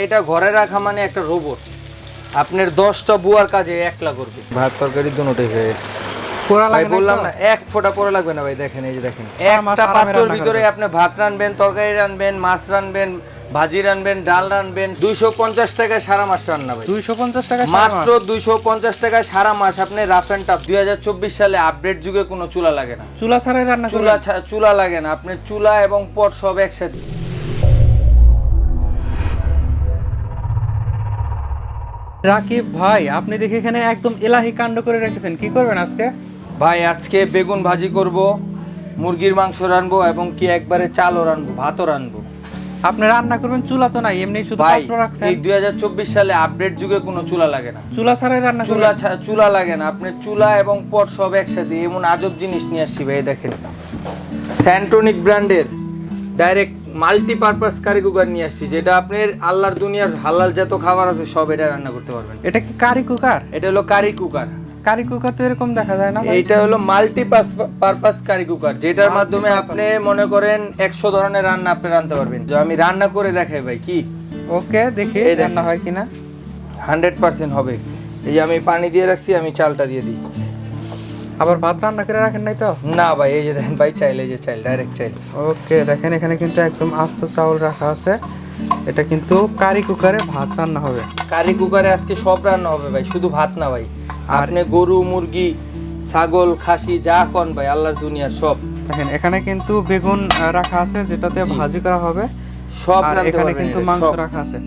এটা ঘরে রাখা মানে একটা রোবট আপনার দশটা বুয়ার কাজে একলা করবে। ভাত তরকারি দুটোই হয়ে গেছে। পোড়া ভাই বললাম না এক ফোঁটা পরে লাগবে না ভাই দেখেন এই যে দেখেন। একটা পাত্রর ভিতরে আপনি ভাত রানবেন তরকারি রানবেন মাছ রানবেন ভাজি রানবেন ডাল রানবেন দুইশো পঞ্চাশ টাকায় সারা মাস রান্না ভাই। 250 টাকা মাত্র দুইশো পঞ্চাশ টাকায় সারা মাস আপনি রাফ অ্যান্ড টাফ দুই হাজার চব্বিশ সালে আপডেট যুগে কোনো চুলা লাগে না। চুলা ছাড়াই রান্না চুলা চুলা চুলা লাগে না। আপনার চুলা এবং পট সব একসাথে। রাকিব ভাই আপনি দেখে এখানে একদম এলাহি কাণ্ড করে রেখেছেন। কি করবেন আজকে? ভাই আজকে বেগুন ভাজি করব মুরগির মাংস রানবো এবং কি একবারে চালও রানবো ভাতও রানবো। আপনি রান্না করবেন চুলা তো নাই এমনি শুধু ভাই পাত্র রাখছেন। এই দু হাজার চব্বিশ সালে আপডেট যুগে কোনো চুলা লাগে না। চুলা ছাড়াই রান্না চুলা চুলা চুলা লাগে না। আপনার চুলা এবং পট সব একসাথে এমন আজব জিনিস নিয়ে আসছি ভাই দেখেন। স্যান্টনিক ব্র্যান্ডের ডাইরেক্ট মাল্টিপারপাস কারি কুকার নিয়ে আসছি যেটা আপনার আল্লাহর দুনিয়ার হালাল যত খাবার আছে সব এটা রান্না করতে পারবেন। এটা কি কারি কুকার এটা হলো কারি কুকার কারি কুকার তো এরকম দেখা যায় না এটা হলো মাল্টি পারপাস কারি কুকার যেটার মাধ্যমে আপনি মনে করেন একশো ধরনের রান্না আপনি রান্নতে পারবেন। তো আমি রান্না করে দেখাই ভাই কি? ওকে দেখি এই রান্না হয় কিনা। হান্ড্রেড পার্সেন্ট হবে। এই যে আমি পানি দিয়ে রাখছি আমি চালটা দিয়ে দিই। আবার ভাত রান্না করে রাখেন নাই তো? না ভাই এই যে দেখেন ভাই চাইল এই যে চাইল ডাইরেক্ট চাইল। ওকে দেখেন এখানে কিন্তু একদম আস্ত চাউল রাখা আছে। এটা কিন্তু কারি কুকারে ভাত রান্না হবে। কারি কুকারে আজকে সব রান্না হবে ভাই শুধু ভাত না ভাই। আপনি গরু মুরগি ছাগল খাসি যা কন ভাই আল্লাহর দুনিয়ার সব। দেখেন এখানে কিন্তু বেগুন রাখা আছে যেটাতে ভাজি করা হবে। সব এখানে কিন্তু মাংস রাখা আছে।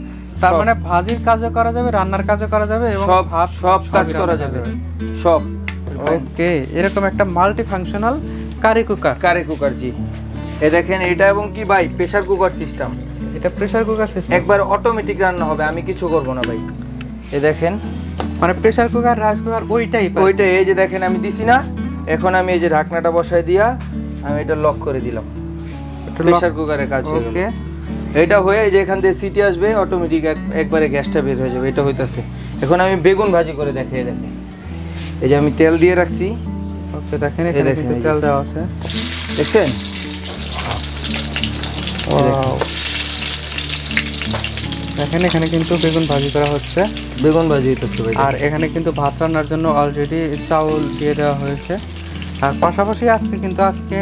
তার মানে ভাজির কাজও করা যাবে রান্নার কাজও করা যাবে এবং সব সব কাজ করা যাবে সব। ওকে এরকম একটা multi functional curry cooker curry cooker জি। এ দেখেন এটা এবং কি ভাই? প্রেসার কুকার সিস্টেম এটা প্রেসার কুকার সিস্টেম একবার অটোমেটিক রান্না হবে আমি কিছু করব না ভাই। এ দেখেন। মানে প্রেসার কুকার রাইস কুকার ওইটাই ওইটা এই যে দেখেন আমি দিছি না। এখন আমি এই যে ঢাকনাটা বসাই দিয়া আমি এটা লক করে দিলাম। প্রেসার কুকারের কাজ হয়ে গেল। এটা হয়ে এই যে এখান থেকে সিটি আসবে অটোমেটিক একবারে গ্যাসটা বের হয়ে যাবে এটা হইতাছে। এখন আমি বেগুন ভাজি করে দেখাই দেখেন। এই যে আমি তেল দিয়ে রাখছি। ওকে দেখেন এখানে কিন্তু তেল দেওয়া আছে। দেখছেন. দেখেন। এখানে কিন্তু বেগুন ভাজি করা হচ্ছে। বেগুন ভাজি হইতেছে ভাই আর এখানে কিন্তু ভাত রান্নার জন্য অলরেডি চাউল দিয়ে দেওয়া হয়েছে। আর পাশাপাশি আজকে কিন্তু আজকে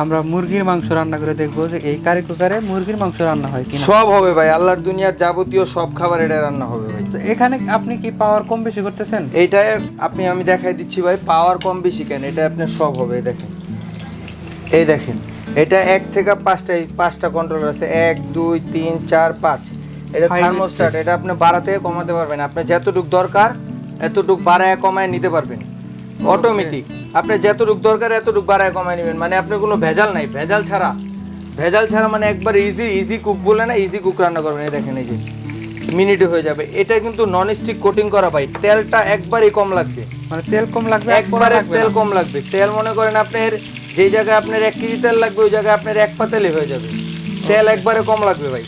আমরা মুরগির মাংস রান্না করে দেখব যে এই কারি কুকারে মুরগির মাংস রান্না হয় কিনা। সব হবে ভাই আল্লাহর দুনিয়ার যাবতীয় সব খাবার এটা রান্না হবে ভাই। তো এখানে আপনি কি পাওয়ার কম বেশি করতেছেন? এইটায় আপনি আমি দেখাই দিচ্ছি ভাই পাওয়ার কম বেশি কেন? এটা আপনার সব হবে দেখেন। এই দেখেন এটা এক থেকে পাঁচটা পাঁচটা কন্ট্রোলার আছে। এক দুই তিন চার পাঁচ। এটা থার্মোস্ট্যাট এটা আপনি বাড়াতে কমাতে পারবেন। আপনার যতটুক দরকার এতটুক বাড়ায় কমায় নিতে পারবেন। অটোমেটিক আপনি যত যতটুক দরকার এতটুক বাড়ায় কমায় নেবেন। মানে আপনি কোনো ভেজাল নাই। ভেজাল ছাড়া। ভেজাল ছাড়া মানে একবার ইজি ইজি কুক বলে না ইজি কুক রান্না করবেন। এই দেখেন এই যে মিনিটে হয়ে যাবে। এটা কিন্তু নন স্টিক কোটিং করা ভাই। তেলটা একবারই কম লাগবে। মানে তেল কম লাগবে একবারে তেল কম লাগবে। তেল মনে করেন আপনার যে জায়গায় আপনার এক কেজি তেল লাগবে ওই জায়গায় আপনার এক পা তেলে হয়ে যাবে। তেল একবারে কম লাগবে ভাই।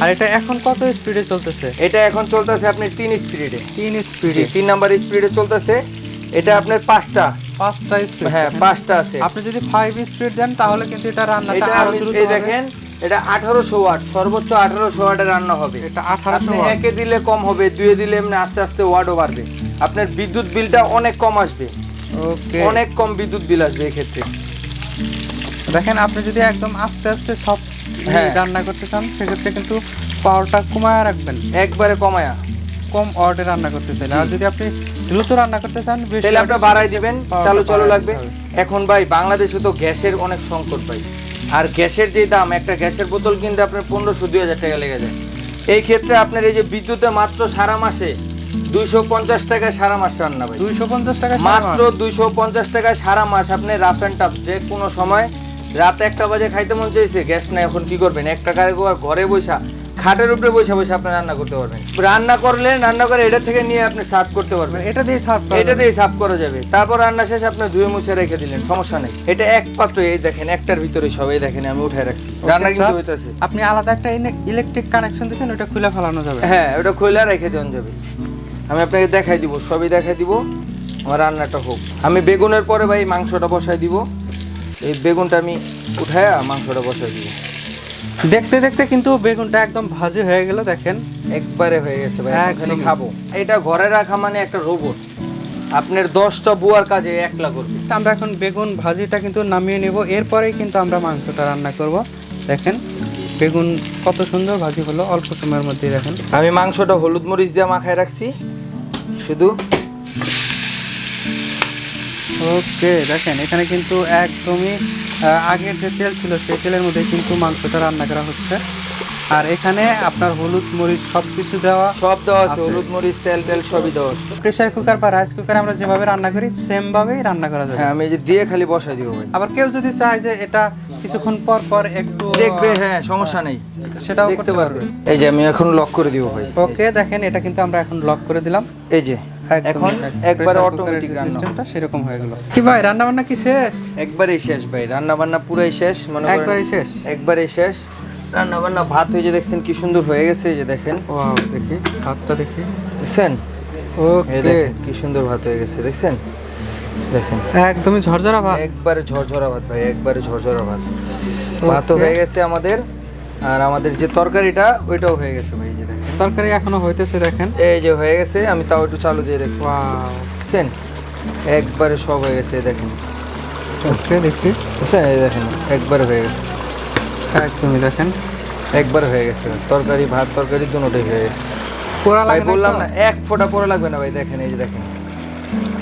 আর এটা এখন কত স্পিডে চলতেছে? এটা এখন চলতেছে আপনি তিন স্পিডে তিন স্পিডে তিন নাম্বার স্পিডে চলতেছে। এটা আপনার পাঁচটা। পাঁচটা স্পিড হ্যাঁ পাঁচটা আছে। আপনি যদি ফাইভ স্পিড দেন তাহলে কিন্তু এটা রান্নাটা আরও দ্রুত এই দেখেন এটা আঠারোশো ওয়াট সর্বোচ্চ আঠারোশো ওয়াটে রান্না হবে। এটা আঠারোশো একে দিলে কম হবে দুয়ে দিলে এমনি আস্তে আস্তে ওয়াটও বাড়বে। আপনার বিদ্যুৎ বিলটা অনেক কম আসবে। ওকে। অনেক কম বিদ্যুৎ বিল আসবে এক্ষেত্রে। দেখেন আপনি যদি একদম আস্তে আস্তে সব হ্যাঁ। রান্না করতে চান সেক্ষেত্রে কিন্তু পাওয়ারটা কমায় রাখবেন। একবারে কমায়া। কম অর্ডে রান্না করতে চাইলে। আর যদি আপনি দ্রুত রান্না করতে চান তাহলে আপনি বাড়াই দিবেন চালু চালু লাগবে। এখন ভাই বাংলাদেশে তো গ্যাসের অনেক সংকট ভাই। আর গ্যাসের যে দাম একটা গ্যাসের বোতল কিনতে আপনার পনেরোশো দুই হাজার টাকা লেগে যায়। এই ক্ষেত্রে আপনার এই যে বিদ্যুতে মাত্র সারা মাসে দুইশো পঞ্চাশ টাকায় সারা মাস রান্না ভাই। দুইশো পঞ্চাশ টাকা মাত্র দুইশো পঞ্চাশ টাকায় সারা মাস আপনি রাফ অ্যান্ড টাফ যে কোনো সময় রাত একটা বাজে খাইতে মন চাইছে গ্যাস নাই এখন কি করবেন? একটা কারে ঘরে বসা খাটের উপরে বসে বসে আপনি রান্না করতে পারবেন। রান্না করলে রান্না করে এটা থেকে নিয়ে আপনি সার্ভ করতে পারবেন। এটা দিয়ে সার্ভ এটা দিয়ে সাফ করা যাবে। তারপর রান্না শেষ আপনি ধুয়ে মুছে রেখে দিলেন সমস্যা নেই। এটা এক পাত্র এই দেখেন একটার ভিতরে সবাই দেখেন আমি উঠায় রাখছি। রান্না কিন্তু হইতাছে। আপনি আলাদা একটা ইলেকট্রিক কানেকশন দিচ্ছেন ওটা খুলে ফেলানো যাবে। হ্যাঁ ওটা খোলা রেখে দেওয়া যাবে। আমি আপনাকে দেখাই দিব সবই দেখাই দিব আমার রান্নাটা হোক। আমি বেগুনের পরে ভাই মাংসটা বসাই দিব। এই বেগুনটা আমি উঠায়া মাংসটা বসাই দিব। দেখতে দেখতে কিন্তু বেগুনটা একদম ভাজি হয়ে গেল দেখেন। একবারে হয়ে গেছে ভাই এখন খাব। এটা ঘরে রাখা মানে একটা রোবট আপনার দশটা বুয়ার কাজে একলা করবে। আমরা এখন বেগুন ভাজিটা কিন্তু নামিয়ে নেব এরপরেই কিন্তু আমরা মাংসটা রান্না করব। দেখেন বেগুন কত সুন্দর ভাজি হলো অল্প সময়ের মধ্যে দেখেন। আমি মাংসটা হলুদ মরিচ দিয়ে মাখায় রাখছি। শুধু ওকে দেখেন এখানে কিন্তু একদমই আগের যে তেল ছিল সেই তেলের মধ্যে কিন্তু মাংসটা রান্না করা হচ্ছে। আর এখানে আপনার হলুদ মরিচ সব কিছু দেওয়া সব দেওয়া আছে। হলুদ মরিচ তেল তেল সবই দেওয়া আছে। প্রেসার কুকার বা রাইস কুকারে আমরা যেভাবে রান্না করি সেম ভাবেই রান্না করা যাবে। হ্যাঁ আমি এই যে দিয়ে খালি বসাই দিব ভাই। আবার কেউ যদি চায় যে এটা কিছুক্ষণ পর পর একটু দেখবে হ্যাঁ সমস্যা নেই। সেটাও দেখতে করতে পারবে। পারবে। এই যে আমি এখন লক করে দিব ভাই। ওকে দেখেন এটা কিন্তু আমরা এখন লক করে দিলাম। এই যে এখন একবারে অটোমেটিক সিস্টেমটা সেরকম হয়ে গেল। কি ভাই রান্না বান্না কি শেষ? একবারেই শেষ ভাই রান্না বান্না পুরাই শেষ মনে একবারই শেষ? একবারেই শেষ। রান্না বান্না ভাত হয়ে যে দেখছেন কি সুন্দর হয়ে গেছে যে দেখেন। ওয়াও দেখি ভাতটা দেখি। দেখছেন? ওকে। কি সুন্দর ভাত হয়ে গেছে দেখছেন? দেখেন। একদমই ঝরঝরা ভাত। একবারে ঝরঝরা ভাত ভাই একবারে ঝরঝরা ভাত। ভাতও হয়ে গেছে আমাদের আর আমাদের যে তরকারিটা ওইটাও হয়ে গেছে ভাই। তরকারি এখনও হইতেছে দেখেন। এই যে হয়ে গেছে আমি তাও একটু চালু দিয়ে রেখেছি। ওয়াও। দেখছেন একবারে সব হয়ে গেছে দেখেন। ওকে দেখি এই দেখেন একবারে হয়ে গেছে। একদমই দেখেন। একবার হয়ে গেছে তরকারি ভাত তরকারি দুটোটাই হয়ে গেছে। পোড়া লাগবে বললাম না এক ফোঁটা পোড়া লাগবে না ভাই দেখেন এই যে দেখেন।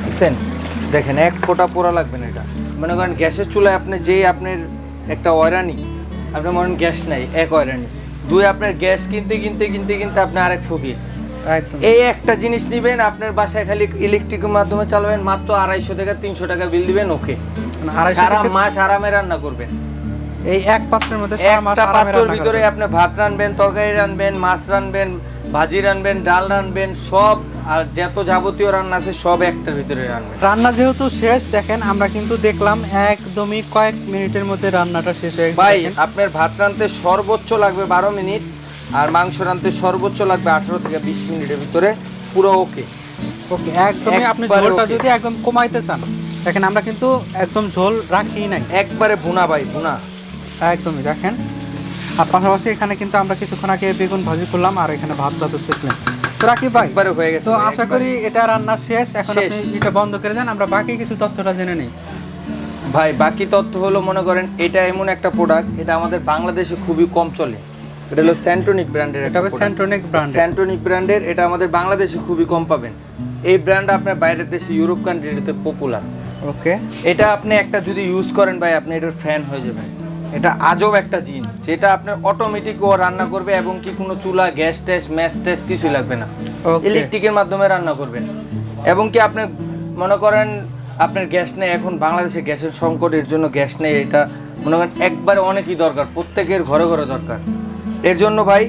দেখছেন দেখেন এক ফোঁটা পোড়া লাগবে না এটা। মনে করেন গ্যাসের চুলায় আপনি যেই আপনার একটা অয়রানি আপনার মনে গ্যাস নাই এক অয়রানি। দুই আপনার গ্যাস কিনতে কিনতে কিনতে কিনতে আপনি আরেক ফকির। এই একটা জিনিস নেবেন আপনার বাসায় খালি ইলেকট্রিকের মাধ্যমে চালাবেন মাত্র আড়াইশো থেকে তিনশো টাকা বিল দিবেন ওকে মানে সারা মাস আরামে রান্না করবেন। এই এক পাত্রের মধ্যে একটা পাত্রের ভিতরে আপনি ভাত রানবেন তরকারি রানবেন মাছ রানবেন ভাজি রানবেন ডাল রানবেন সব আর যত যাবতীয় রান্না আছে সব একটার ভিতরে রানবেন যায়। রান্না যেহেতু শেষ দেখেন আমরা কিন্তু দেখলাম একদমই কয়েক মিনিটের মধ্যে রান্নাটা শেষ হয়ে ভাই আপনার ভাত রানতে সর্বোচ্চ লাগবে বারো মিনিট আর মাংস রানতে সর্বোচ্চ লাগবে আঠারো থেকে বিশ মিনিটের ভিতরে। পুরো ওকে। ওকে একদমই আপনি ঝোলটা যদি একদম কমাইতে চান দেখেন আমরা কিন্তু একদম ঝোল রাখি নাই। একবারে ভুনা ভাই ভুনা। একদমই দেখেন। আর পাশাপাশি এখানে কিন্তু আমরা কিছুক্ষণ আগে বেগুন ভাজি করলাম আর এখানে ভাতটা দেখলেন রাখি ভাই একবারে হয়ে গেছে তো আশা করি এটা রান্না শেষ এখন আপনি এটা বন্ধ করে দেন আমরা বাকি কিছু তথ্যটা জেনে নিই। ভাই বাকি তথ্য হলো মনে করেন এটা এমন একটা প্রোডাক্ট এটা আমাদের বাংলাদেশে খুবই কম চলে। এটা হলো স্যান্টনিক ব্র্যান্ডের এটা হবে। সেন্ট্রনিক ব্র্যান্ড স্যান্টনিক ব্র্যান্ডের এটা আমাদের বাংলাদেশে খুবই কম পাবেন। এই ব্র্যান্ড আপনার বাইরের দেশে ইউরোপ কান্ট্রিতে পপুলার ওকে এটা আপনি একটা যদি ইউজ করেন ভাই আপনি এটার ফ্যান হয়ে যাবেন। এটা আজব একটা জিন যেটা আপনার অটোমেটিক ও রান্না করবে এবং কি কোনো চুলা গ্যাস ট্যাস ম্যাস ট্যাস কিছুই লাগবে না. ইলেকট্রিকের মাধ্যমে রান্না করবেন। এবং কি আপনি মনে করেন আপনার গ্যাস নেই এখন বাংলাদেশে গ্যাসের সংকট এর জন্য গ্যাস নেই এটা মনে করেন একবারে অনেকই দরকার প্রত্যেকের ঘরে ঘরে দরকার। এর জন্য ভাই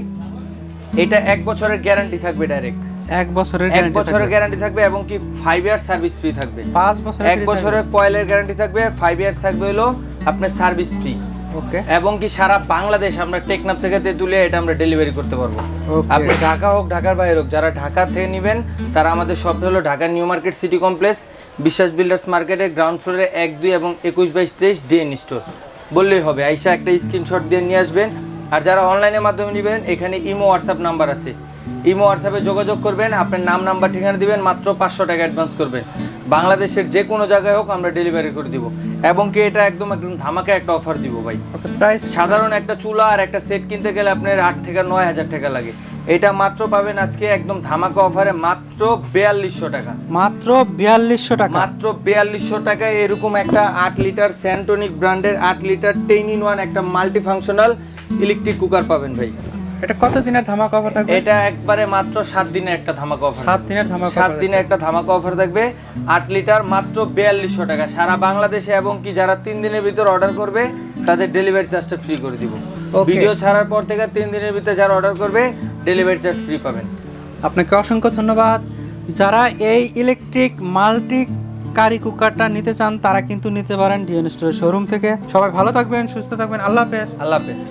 এটা এক বছরের গ্যারান্টি থাকবে ডাইরেক্ট এক বছরের এক বছরের গ্যারান্টি থাকবে এবং কি ফাইভ ইয়ার সার্ভিস ফ্রি থাকবে। পাঁচ বছরের এক বছরের কয়েলের গ্যারান্টি থাকবে ফাইভ ইয়ার্স থাকবে হলো আপনার সার্ভিস ফ্রি ওকে এবং কি সারা বাংলাদেশ আমরা টেকনাফ থেকে তেঁতুলিয়া এটা আমরা ডেলিভারি করতে পারব। আপনি ঢাকা হোক ঢাকার বাইরে হোক যারা ঢাকা থেকে নেবেন তারা আমাদের শপ হলো Dhaka new market city complex Biswas builders মার্কেটের গ্রাউন্ড ফ্লোরে এক দুই এবং একুশ বাইশ তেইশ ডিএন স্টোর বললেই হবে আইসা একটা স্ক্রিনশট দিয়ে নিয়ে আসবেন। আর যারা অনলাইনের মাধ্যমে নেবেন এখানে ইমো হোয়াটসঅ্যাপ নাম্বার আছে। ইমো হোয়াটসঅ্যাপে যোগাযোগ করবেন আপনার নাম নাম্বার ঠিকানা দিবেন মাত্র পাঁচশো টাকা অ্যাডভান্স করবেন। বাংলাদেশের যে কোনো জায়গায় হোক আমরা ডেলিভারি করে দিব। এবং কি এটা একদম একদম ধামাকা একটা অফার দিব ভাই। প্রাইস সাধারণ একটা চুলা আর একটা সেট কিনতে গেলে আপনার আট থেকে নয় হাজার টাকা লাগে। এটা মাত্র পাবেন আজকে একদম ধামাকা অফারে মাত্র বেয়াল্লিশশো টাকা। মাত্র বিয়াল্লিশশো টাকা। মাত্র বেয়াল্লিশশো টাকায় এরকম একটা আট লিটার স্যান্টনিক ব্র্যান্ডের আট লিটার টেন ইন ওয়ান একটা মাল্টি ফাংশনাল ইলেকট্রিক কুকার পাবেন ভাই। এটা কত দিনের ধামাকা অফার থাকবে? এটা একবারে মাত্র সাত দিনের একটা ধামাকা অফার সাত দিনের ধামাকা সাত offer দিনে একটা ধামাকা অফার থাকবে। আট লিটার মাত্র বিয়াল্লিশশো টাকা। সারা বাংলাদেশে এবং কি যারা তিন দিনের ভিতর অর্ডার করবে তাদের ডেলিভারি চার্জটা ফ্রি করে দিব. ভিডিও ছাড়ার পর থেকে তিন দিনের ভিতরে যারা অর্ডার করবে ডেলিভারি চার্জ ফ্রি পাবেন। আপনাকে অসংখ্য ধন্যবাদ। যারা এই ইলেকট্রিক মাল্টি কারি কুকারটা নিতে চান তারা কিন্তু নিতে পারেন ডিএন স্টোরের শোরুম থেকে। সবাই ভালো থাকবেন সুস্থ থাকবেন। আল্লাহ হাফেজ। আল্লাহ হাফেজ।